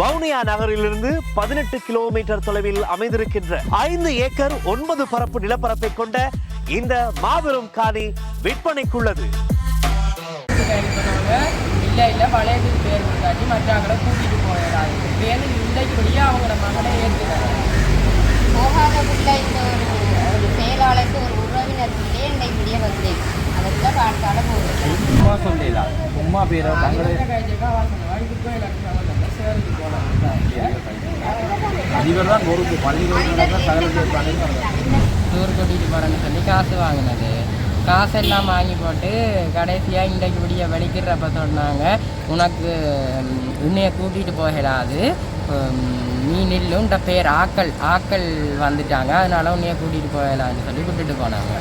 வவுனியா நகரிலிருந்து பதினெட்டு கிலோமீட்டர் தொலைவில் அமைந்திருக்கின்ற ஐந்து ஏக்கர் ஒன்பது பரப்பு நிலப்பரப்பை கொண்ட இந்த மாபெரும் காணி விற்பனைக்குள்ளது. இல்லை இல்லை பழையதுக்கு பேர் கொடுத்தாட்டி மற்றவங்களை கூட்டிகிட்டு போயிடாது பேர் இன்றைக்கு படியே அவங்களோட மகனை ஏற்றுக்கிறாங்க போகாத பிள்ளை இந்த ஒரு செயலாளருக்கு ஒரு உறவினர் பிள்ளையே விடிய வந்தேன். அதற்கு பார்த்தால போகிறேன் சும்மா சொல்லல சும்மா பேரை. அதிபர் தான் பொறுப்பு தான் டூர் கூட்டிகிட்டு போகிறேன்னு சொல்லி காசு வாங்கினது. காசெல்லாம் வாங்கி போட்டு கடைசியாக இன்றைக்கு விடிய வெடிக்கிறப்ப சொன்னாங்க உனக்கு உன்னைய கூட்டிகிட்டு போகலாது. நீ நில்லுன்ற பேர் ஆக்கள் ஆக்கள் வந்துட்டாங்க. அதனால உன்னைய கூட்டிகிட்டு போகலான்னு சொல்லி விட்டுட்டு போனாங்க.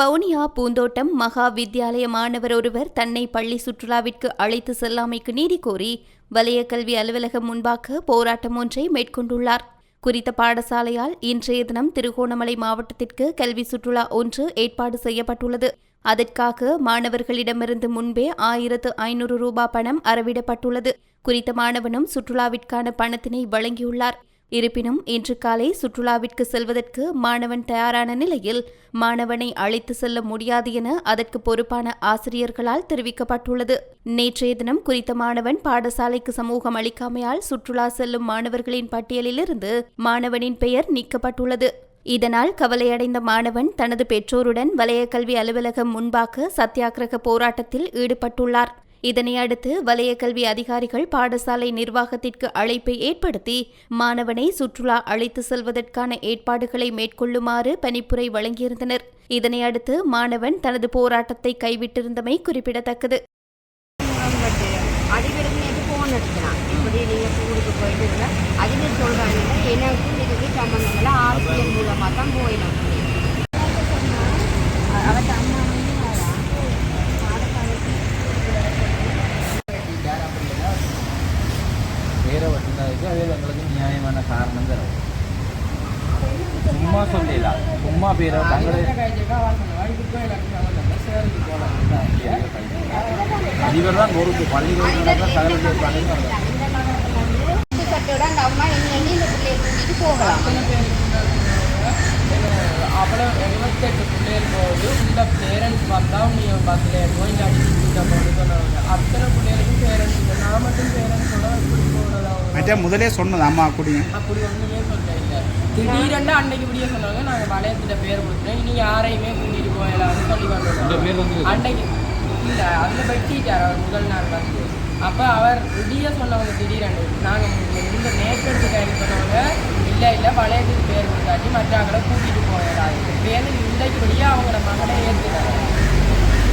வவுனியா பூந்தோட்டம் மகா வித்யாலய மாணவர் ஒருவர் தன்னை பள்ளி சுற்றுலாவிற்கு அழைத்து செல்லாமைக்கு நீதி கோரி வலய கல்வி அலுவலகம் முன்பாக போராட்டம் ஒன்றை மேற்கொண்டுள்ளார். குறித்த பாடசாலையால் இன்றைய தினம் திருகோணமலை மாவட்டத்திற்கு கல்வி சுற்றுலா ஒன்று ஏற்பாடு செய்யப்பட்டுள்ளது. அதற்காக மாணவர்களிடமிருந்து முன்பே ஆயிரத்து ஐநூறு ரூபாய் பணம் அறவிடப்பட்டுள்ளது. குறித்த மாணவனும் சுற்றுலாவிற்கான பணத்தினை வழங்கியுள்ளார். இருப்பினும் இன்று காலை சுற்றுலாவிற்கு செல்வதற்கு மாணவன் தயாரான நிலையில் மாணவனை அழைத்து செல்ல முடியாது என அதற்கு பொறுப்பான ஆசிரியர்களால் தெரிவிக்கப்பட்டுள்ளது. நேற்றைய தினம் குறித்த மாணவன் பாடசாலைக்கு சமூகம் அளிக்காமையால் சுற்றுலா செல்லும் மாணவர்களின் பட்டியலிலிருந்து மாணவனின் பெயர் நீக்கப்பட்டுள்ளது. இதனால் கவலையடைந்த மாணவன் தனது பெற்றோருடன் வலய கல்வி அலுவலகம் முன்பாக சத்தியாகிரக போராட்டத்தில் ஈடுபட்டுள்ளார். இதனை அடுத்து வலய கல்வி அதிகாரிகள் பாடசாலை நிர்வாகத்திற்கு அழைப்பை ஏற்படுத்தி மாணவனை சுற்றுலா அழைத்து செல்வதற்கான ஏற்பாடுகளை மேற்கொள்ளுமாறு பணிப்புரை வழங்கியிருந்தனர். இதனை அடுத்து மாணவன் தனது போராட்டத்தை கைவிட்டிருந்தமை குறிப்பிடத்தக்கது. போயிட்டு அதிபர் சொல்கிறாங்க எனக்கும் இதுக்கு இல்லை ஆசிரியர் மூலமாக தான் போயிடும் அவட்ட அம்மா வந்து பாடசாலைக்கு பேரை வச்சுருந்ததுக்கு அது எங்களுக்கு நியாயமான காரணம் தரும் சும்மா சொல்லல சும்மா பேரை அதிபர் தான் பொறுப்பு தான் சகல சட்டோட அந்த அம்மா எண்ணி எண்ணி இந்த பிள்ளையை கூட்டிகிட்டு போகலாம் அவ்வளோ எழுபத்தெட்டு பிள்ளைகள் போகுது உள்ள பேரண்ட்ஸ் பார்த்தா நீ பஸ்ஸில் போய் கூட்ட போட்டு சொன்னாங்க. அத்தனை பிள்ளைகளுக்கும் பேரண்ட்ஸ் இல்லை. நான் மட்டும் பேரண்ட்ஸோட எப்படி போகிறதா மറ്റേ முதலே சொன்னது. அம்மா குடிங்க அப்படி ஒன்றுமே சொல்ல இல்லை. திடீரெண்டு அன்னைக்கு விடிய சொன்னாங்க. நாங்கள் வளையத்துல பேர் கொடுத்தோம் இனி யாரையுமே கூட்டிகிட்டு போயிடலாம்னு சொல்லி வந்தோம் அன்னைக்கு இல்லை அதில் வெட்டிட்டார் அவர் முதல் நாள் வந்து. அப்போ அவர் விடிய சொன்னவங்க திடீரெண்டு நாங்கள் இல்லை இல்லை வளையத்துக்கு பேர் கொடுத்தாட்டி மற்றாக்களை கூட்டிகிட்டு போயிடா பேருந்து இன்றைக்குடியே அவங்கள மகனை ஏற்றுக்கிறாங்க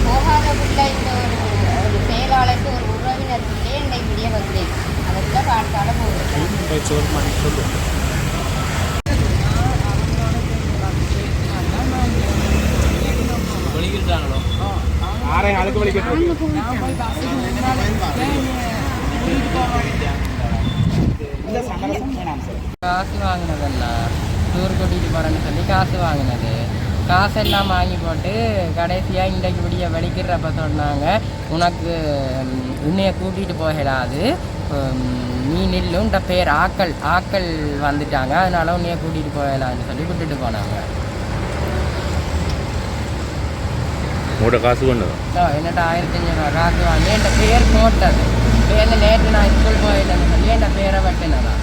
போகாதக்குள்ள இந்த ஒரு ஒரு செயலாளருக்கு ஒரு உறவினர் பிள்ளை இன்றைக்குடியே வந்தேன் அதை பார்த்தால போகிறேன் வலிக்கிட்டாங்களோ ஆறாயிரம் ஆளுக்கு காசு வாங்கினதல்ல. டூர் கூட்டிகிட்டு போகிறேன்னு சொல்லி காசு வாங்கினது. காசெல்லாம் வாங்கி போட்டு கடைசியாக இன்றைக்கு விடிய வெடிக்கிறப்ப சொன்னாங்க உனக்கு உன்னைய கூட்டிகிட்டு போகலாது நீ நில்லுன்ற பேர் ஆக்கள் ஆக்கள் வந்துட்டாங்க. அதனால உன்னைய கூட்டிகிட்டு போகலான்னு சொல்லி விட்டுட்டு போனாங்க. உங்களோட காசு கொண்டு என்னட்ட ஆயிரத்தி அஞ்சூறுவா காசு வாங்கி என் பேர் போட்டது. பேர் நேற்று நான் ஸ்கூல் போயிட்டேன்னு சொல்லி என் பேரை வெட்டினதான்